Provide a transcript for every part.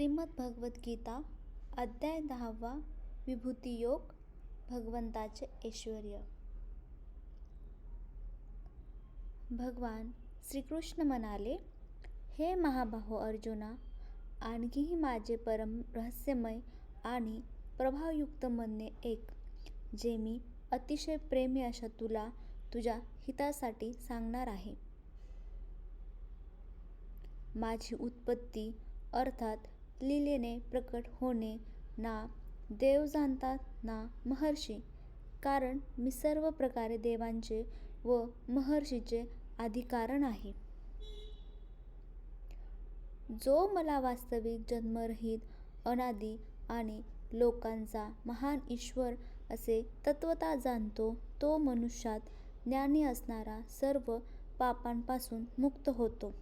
श्रीमद भगवद्गीता अध्याय दहावा विभूती योग भगवंताचे ऐश्वर्य. भगवान श्रीकृष्ण म्हणाले हे महाबाहो अर्जुना आणखीही माझे परम रहस्यमय आणि प्रभावयुक्त म्हणणे एक जे मी अतिशय प्रेमी अशा तुला तुझ्या हितासाठी सांगणार आहे. माझी उत्पत्ती अर्थात लीलेने प्रकट होणे ना देव जाणतात ना महर्षी. कारण मी सर्व प्रकारे देवांचे व महर्षीचे अधिकारण आहे. जो मला वास्तविक जन्मरहित अनादी आणि लोकांचा महान ईश्वर असे तत्वता जाणतो तो मनुष्यात ज्ञानी असणारा सर्व पापांपासून मुक्त होतो.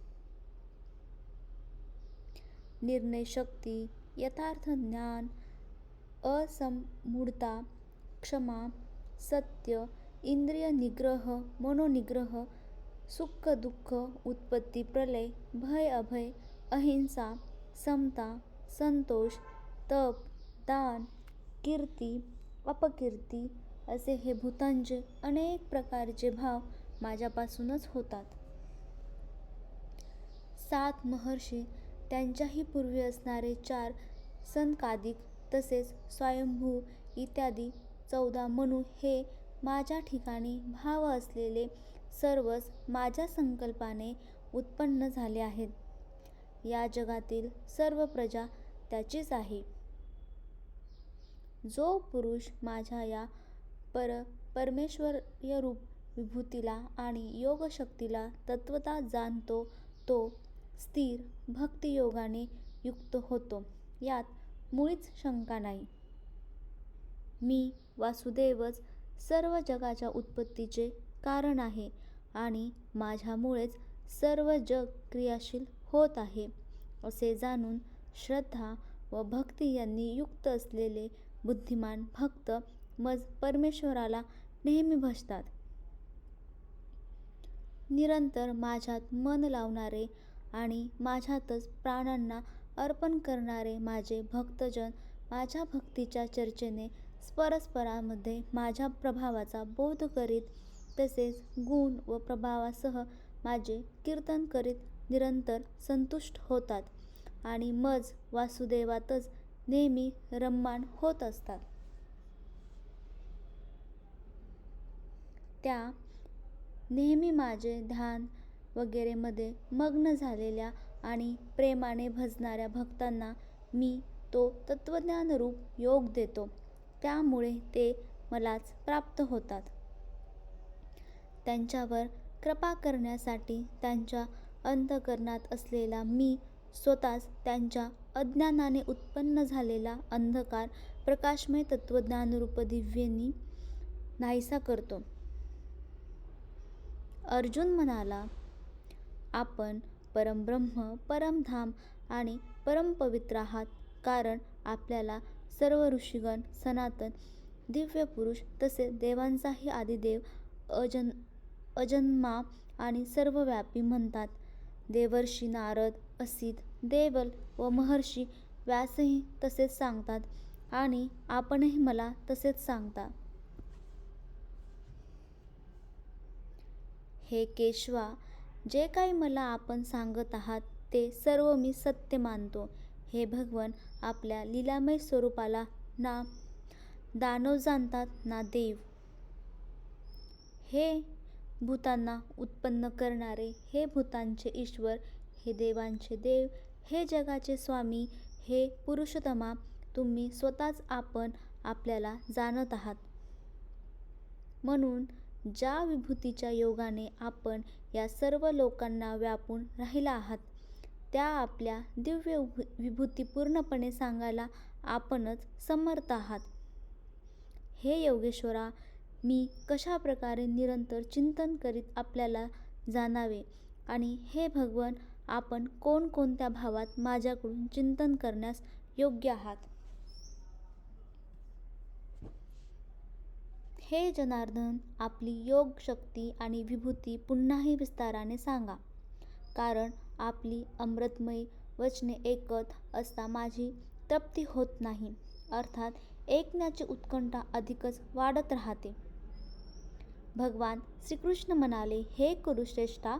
निर्णयशक्ती यथार्थ ज्ञान असमूढता क्षमा सत्य इंद्रिय निग्रह मनोनिग्रह सुख दुःख उत्पत्ती प्रलय भय अभय अहिंसा समता संतोष तप दान कीर्ती अपकीर्ती असे हे भूतांचे अनेक प्रकारचे भाव माझ्यापासूनच होतात. सात महर्षी त्यांच्याही पूर्वी असणारे चार सनकादिक तसेच स्वयंभू इत्यादी चौदा मनु हे माझ्या ठिकाणी भाव असलेले सर्वच माझ्या संकल्पाने उत्पन्न झाले आहेत. या जगातील सर्व प्रजा त्याचीच आहे. जो पुरुष माझ्या या पर परमेश्वर्यरूप विभूतीला आणि योगशक्तीला तत्वता जाणतो तो स्थिर भक्तियोगाने युक्त होतो. यात मुळीच शंका नाही. मी वासुदेवच सर्व जगाच्या उत्पत्तीचे कारण आहे आणि माझ्यामुळेच सर्व जग क्रियाशील होत आहे असे जाणून श्रद्धा व भक्ती यांनी युक्त असलेले बुद्धिमान भक्त मज परमेश्वराला नेहमी भजतात. निरंतर माझ्यात मन लावणारे आणि माझ्यातच प्राणांना अर्पण करणारे माझे भक्तजन माझ्या भक्तीच्या चर्चेने परस्परामध्ये माझ्या प्रभावाचा बोध करीत तसेच गुण व प्रभावासह माझे कीर्तन करीत निरंतर संतुष्ट होतात आणि मज वासुदेवातच नेहमी रम्मान होत असतात. त्या नेहमी माझे ध्यान वगैरेमध्ये मग्न झालेल्या आणि प्रेमाने भजणाऱ्या भक्तांना मी तो तत्वज्ञानरूप योग देतो. त्यामुळे ते मलाच प्राप्त होतात. त्यांच्यावर कृपा करण्यासाठी त्यांच्या अंधकरणात असलेला मी स्वतःच त्यांच्या अज्ञानाने उत्पन्न झालेला अंधकार प्रकाशमय तत्वज्ञानरूप दिव्येनी नाहीसा करतो. अर्जुन म्हणाला आपण परमब्रह्म परमधाम आणि परमपवित्र आहात. कारण आपल्याला सर्व ऋषीगण सनातन दिव्य पुरुष तसेच देवांचाही आदिदेव अजन अजन्मा आणि सर्वव्यापी म्हणतात. देवर्षी नारद असित देवल व महर्षी व्यासही तसेच सांगतात आणि आपणही मला तसेच सांगता. हे केशवा जे काही मला आपण सांगत आहात ते सर्व मी सत्य मानतो. हे भगवन आपल्या लीलामय स्वरूपाला ना दानव जाणतात ना देव. हे भूतांना उत्पन्न करणारे हे भूतांचे ईश्वर हे देवांचे देव हे जगाचे स्वामी हे पुरुषोत्तमा तुम्ही स्वतःच आपण आपल्याला जाणत आहात. म्हणून ज्या विभूतीच्या योगाने आपण या सर्व लोकांना व्यापून राहिला आहात. त्या आपल्या दिव्य विभूती पूर्णपणे सांगायला आपणच समर्थ आहात. हे योगेश्वरा मी कशा प्रकारे निरंतर चिंतन करीत आपल्याला जाणावे? आणि हे भगवन आपण कोणकोणत्या भावात माझ्याकडून चिंतन करण्यास योग्य आहात? हे जनार्दन आपली योग शक्ती आणि विभूती पुन्हाही विस्ताराने सांगा. कारण आपली अमृतमयी वचने ऐकत असता माझी तृप्ती होत नाही. अर्थात ऐकण्याची उत्कंठा अधिकच वाढत राहते. भगवान श्रीकृष्ण म्हणाले हे कुरुश्रेष्ठा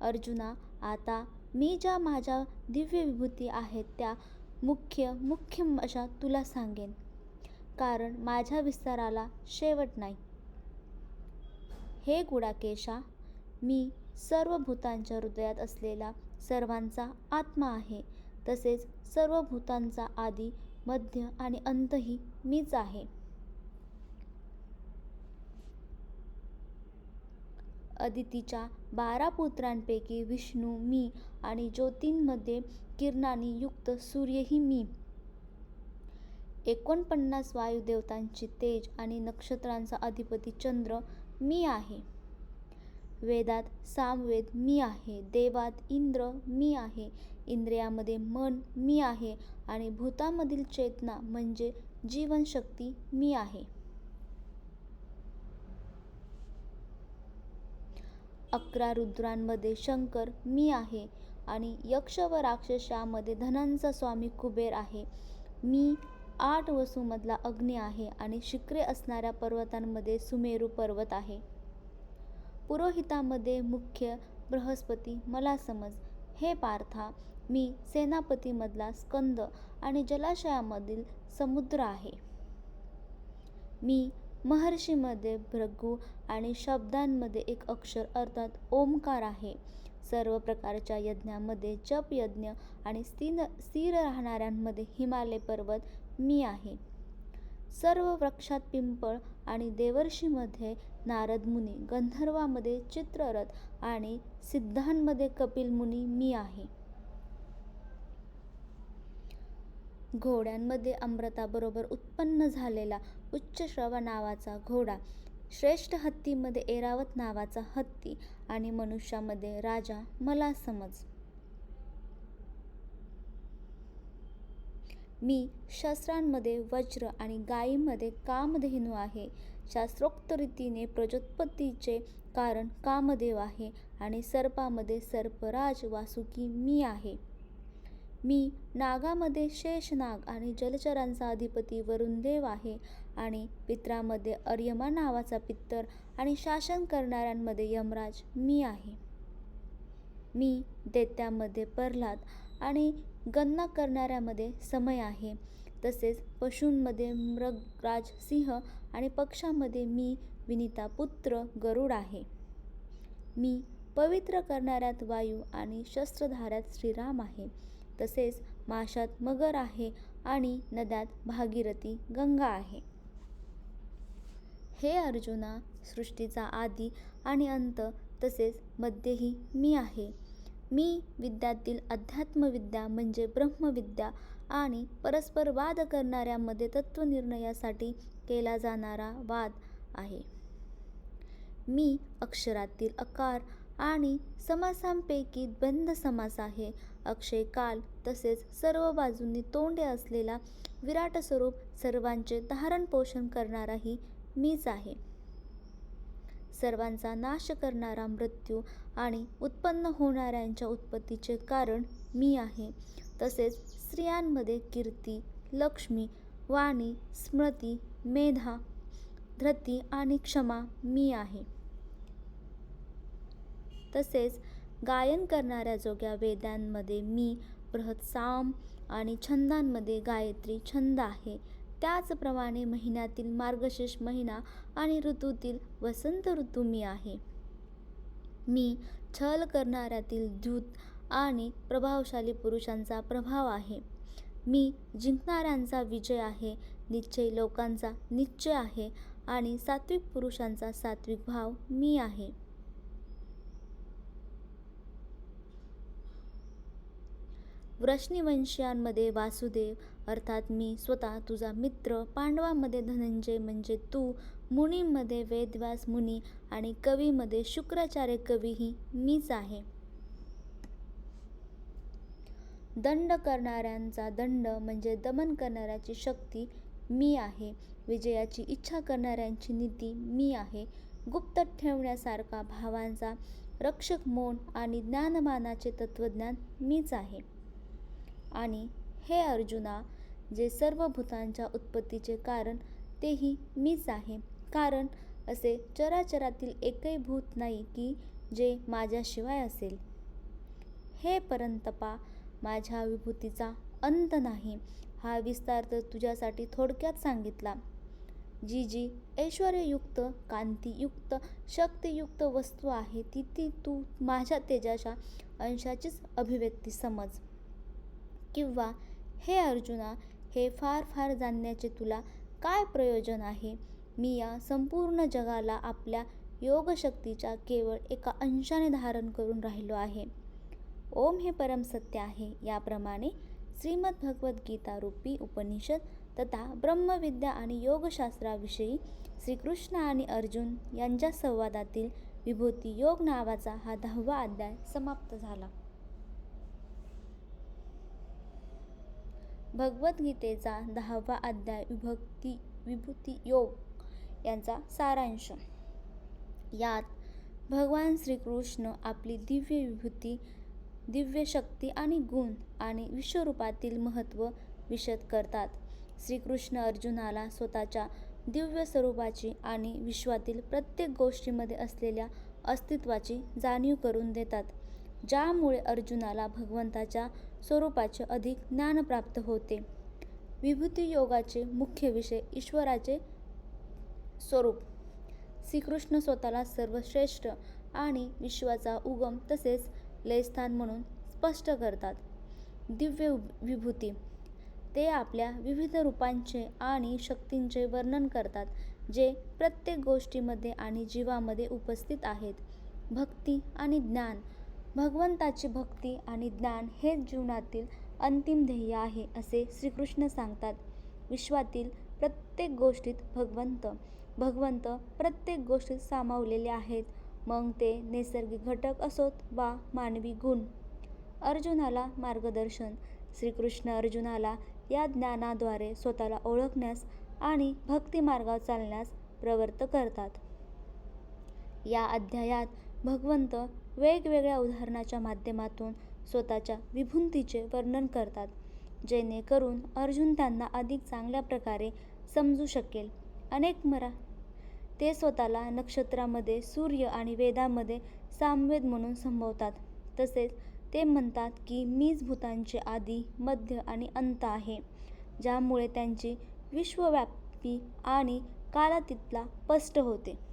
अर्जुना आता मी ज्या माझ्या दिव्य विभूती आहेत त्या मुख्य मुख्य अशा तुला सांगेन. कारण माझ्या विस्ताराला शेवट नाही. हे गुडाकेशा मी सर्व भूतांच्या हृदयात असलेला सर्वांचा आत्मा आहे. तसेच सर्व भूतांचा आदी मध्य आणि अंतही मीच आहे. अदितीच्या बारा पुत्रांपैकी विष्णू मी आणि ज्योतींमध्ये किरणांनी युक्त सूर्यही मी. एकोणपन्नास वायुदेवतांची तेज आणि नक्षत्रांचा अधिपती चंद्र मी आहे. वेदात सामवेद मी आहे देवात इंद्र मी आहे इंद्रियामध्ये मन मी आहे आणि भूतामधील चेतना म्हणजे जीवनशक्ती मी आहे. अकरा रुद्रांमध्ये शंकर मी आहे आणि यक्ष व राक्षसामध्ये धनांचा स्वामी कुबेर आहे. मी आठ वसूमधला अग्नी आहे आणि शिखरे असणाऱ्या पर्वतांमध्ये सुमेरू पर्वत आहे. पुरोहितामध्ये मुख्य बृहस्पती मला समज. हे पार्था मी सेनापतीमधला स्कंद आणि जलाशयामधील समुद्र आहे. मी महर्षीमध्ये भृगू आणि शब्दांमध्ये एक अक्षर अर्थात ओमकार आहे. सर्व प्रकारच्या यज्ञामध्ये जप यज्ञ आणि स्थिर स्थिर राहणाऱ्यांमध्ये हिमालय पर्वत मी आहे. सर्व वृक्षात पिंपळ आणि देवर्षीमध्ये नारद मुनी गंधर्वामध्ये चित्ररथ आणि सिद्धांमध्ये कपिल मुनी मी आहे. घोड्यांमध्ये अमृताबरोबर उत्पन्न झालेला उच्चश्रव नावाचा घोडा श्रेष्ठ हत्तीमध्ये एरावत नावाचा हत्ती आणि मनुष्यामध्ये राजा मला समज मी शस्त्रांमध्ये वज्र आणि गायीमध्ये कामधेनू आहे. शास्त्रोक्त रीतीने प्रजोत्पत्तीचे कारण कामदेव आहे आणि सर्पामध्ये सर्पराज वासुकी मी आहे. मी नागामध्ये शेषनाग आणि जलचरांचा अधिपती वरुणदेव आहे आणि पित्रामध्ये अर्यमा नावाचा पित्तर आणि शासन करणाऱ्यांमध्ये यमराज मी आहे. मी दैत्यामध्ये प्रल्हाद आणि गणना करणाऱ्यामध्ये समय आहे. तसेच पशूंमध्ये मृगराज सिंह आणि पक्षामध्ये मी विनिता पुत्र गरुड आहे. मी पवित्र करणाऱ्यात वायू आणि शस्त्रधाऱ्यात श्रीराम आहे. तसेच माशात मगर आहे आणि नद्यात भागीरथी गंगा आहे. हे अर्जुना सृष्टीचा आदी आणि अंत तसेच मध्येही मी आहे. मी विद्यातील अध्यात्मविद्या म्हणजे ब्रह्मविद्या आणि परस्पर वाद करणाऱ्यामध्ये तत्त्वनिर्णयासाठी केला जाणारा वाद आहे. मी अक्षरातील अकार आणि समासांपैकी द्वंद्व समास आहे. अक्षय काल तसेच सर्व बाजूंनी तोंडे असलेला विराट स्वरूप सर्वांचे धारण पोषण करणाराही मीच आहे. सर्वांचा नाश करणारा मृत्यू आणि उत्पन्न होणाऱ्यांच्या उत्पत्तीचे कारण मी आहे. तसेच स्त्रियांमध्ये कीर्ती लक्ष्मी वाणी स्मृती मेधा धृती आणि क्षमा मी आहे. तसेच गायन करणाऱ्या जोग्या वेदांमध्ये मी बृहत साम आणि छंदांमध्ये गायत्री छंद आहे. त्याचप्रमाणे महिन्यातील मार्गशीर्ष महिना आणि ऋतूतील वसंत ऋतू मी आहे. मी छल करणाऱ्यातील द्यूत आणि प्रभावशाली पुरुषांचा प्रभाव आहे. मी जिंकणाऱ्यांचा विजय आहे निश्चय लोकांचा निश्चय आहे आणि सात्विक पुरुषांचा सात्विक भाव मी आहे. वृष्णिवंशियांमध्ये वासुदेव अर्थात मी स्वतः तुझा मित्र पांडवामध्ये धनंजय म्हणजे तू मुनींमध्ये वेदव्यास मुनी आणि कवीमध्ये शुक्राचार्य कवी ही मीच आहे. दंड करणाऱ्यांचा दंड म्हणजे दमन करणाऱ्याची शक्ती मी आहे. विजयाची इच्छा करणाऱ्यांची नीती मी आहे. गुप्त ठेवण्यासारखा भावांचा रक्षक मौन आणि ज्ञानमानाचे तत्त्वज्ञान मीच आहे. आणि हे अर्जुना जे सर्व भूतांच्या उत्पत्तीचे कारण तेही मीच आहे. कारण असे चराचरातील एकही भूत नाही की जे माझ्याशिवाय असेल. हे परंतपा माझ्या विभूतीचा अंत नाही हा विस्तार तर तुझ्यासाठी थोडक्यात सांगितला. जी जी ऐश्वर्ययुक्त कांतीयुक्त शक्तियुक्त वस्तू आहे ती ती तू माझ्या तेजाच्या अंशाचीच अभिव्यक्ती समज. किंवा हे अर्जुना हे फार फार जाणण्याचे तुला काय प्रयोजन आहे? मी या संपूर्ण जगाला आपल्या योगशक्तीच्या केवळ एका अंशाने धारण करून राहिलो आहे. ओम हे परम सत्य आहे. याप्रमाणे श्रीमद भगवद्गीता रूपी उपनिषद तथा ब्रह्मविद्या आणि योगशास्त्राविषयी श्रीकृष्ण आणि अर्जुन यांच्या संवादातील विभूती योग नावाचा हा दहावा अध्याय समाप्त झाला. भगवद्गीतेचा दहावा अध्याय विभक्ती विभूती योग यांचा सारांश. यात भगवान श्रीकृष्ण आपली दिव्य विभूती दिव्य शक्ती आणि गुण आणि विश्वरूपातील महत्त्व विशद करतात. श्रीकृष्ण अर्जुनाला स्वतःच्या दिव्य स्वरूपाची आणि विश्वातील प्रत्येक गोष्टीमध्ये असलेल्या अस्तित्वाची जाणीव करून देतात ज्यामुळे अर्जुनाला भगवंताच्या स्वरूपाचे अधिक ज्ञान प्राप्त होते. विभूती योगाचे मुख्य विषय ईश्वराचे स्वरूप. श्रीकृष्ण स्वतःला सर्वश्रेष्ठ आणि विश्वाचा उगम तसेच लयस्थान म्हणून स्पष्ट करतात. दिव्य विभूती. ते आपल्या विविध रूपांचे आणि शक्तींचे वर्णन करतात जे प्रत्येक गोष्टीमध्ये आणि जीवामध्ये उपस्थित आहेत. भक्ती आणि ज्ञान भगवंताची भक्ती आणि ज्ञान हेच जीवनातील अंतिम ध्येय आहे असे श्रीकृष्ण सांगतात. विश्वातील प्रत्येक गोष्टीत भगवंत भगवंत प्रत्येक गोष्टीत सामावलेले आहेत. मग ते नैसर्गिक घटक असोत वा मानवी गुण? अर्जुनाला मार्गदर्शन. श्रीकृष्ण अर्जुनाला या ज्ञानाद्वारे स्वतःला ओळखण्यास आणि भक्तिमार्गावर चालण्यास प्रवृत्त करतात. या अध्यायात भगवंत वेगवेगळ्या उदाहरणाच्या माध्यमातून स्वतःच्या विभूंतीचे वर्णन करतात जेणेकरून अर्जुन त्यांना अधिक चांगल्या प्रकारे समजू शकेल. अनेक मरा ते स्वतःला नक्षत्रामध्ये सूर्य आणि वेदामध्ये सामवेद म्हणून संभवतात तसेच ते म्हणतात की मीच भूतांचे आदी मध्य आणि अंत आहे ज्यामुळे त्यांची विश्वव्यापी आणि कालातीतला स्पष्ट होते.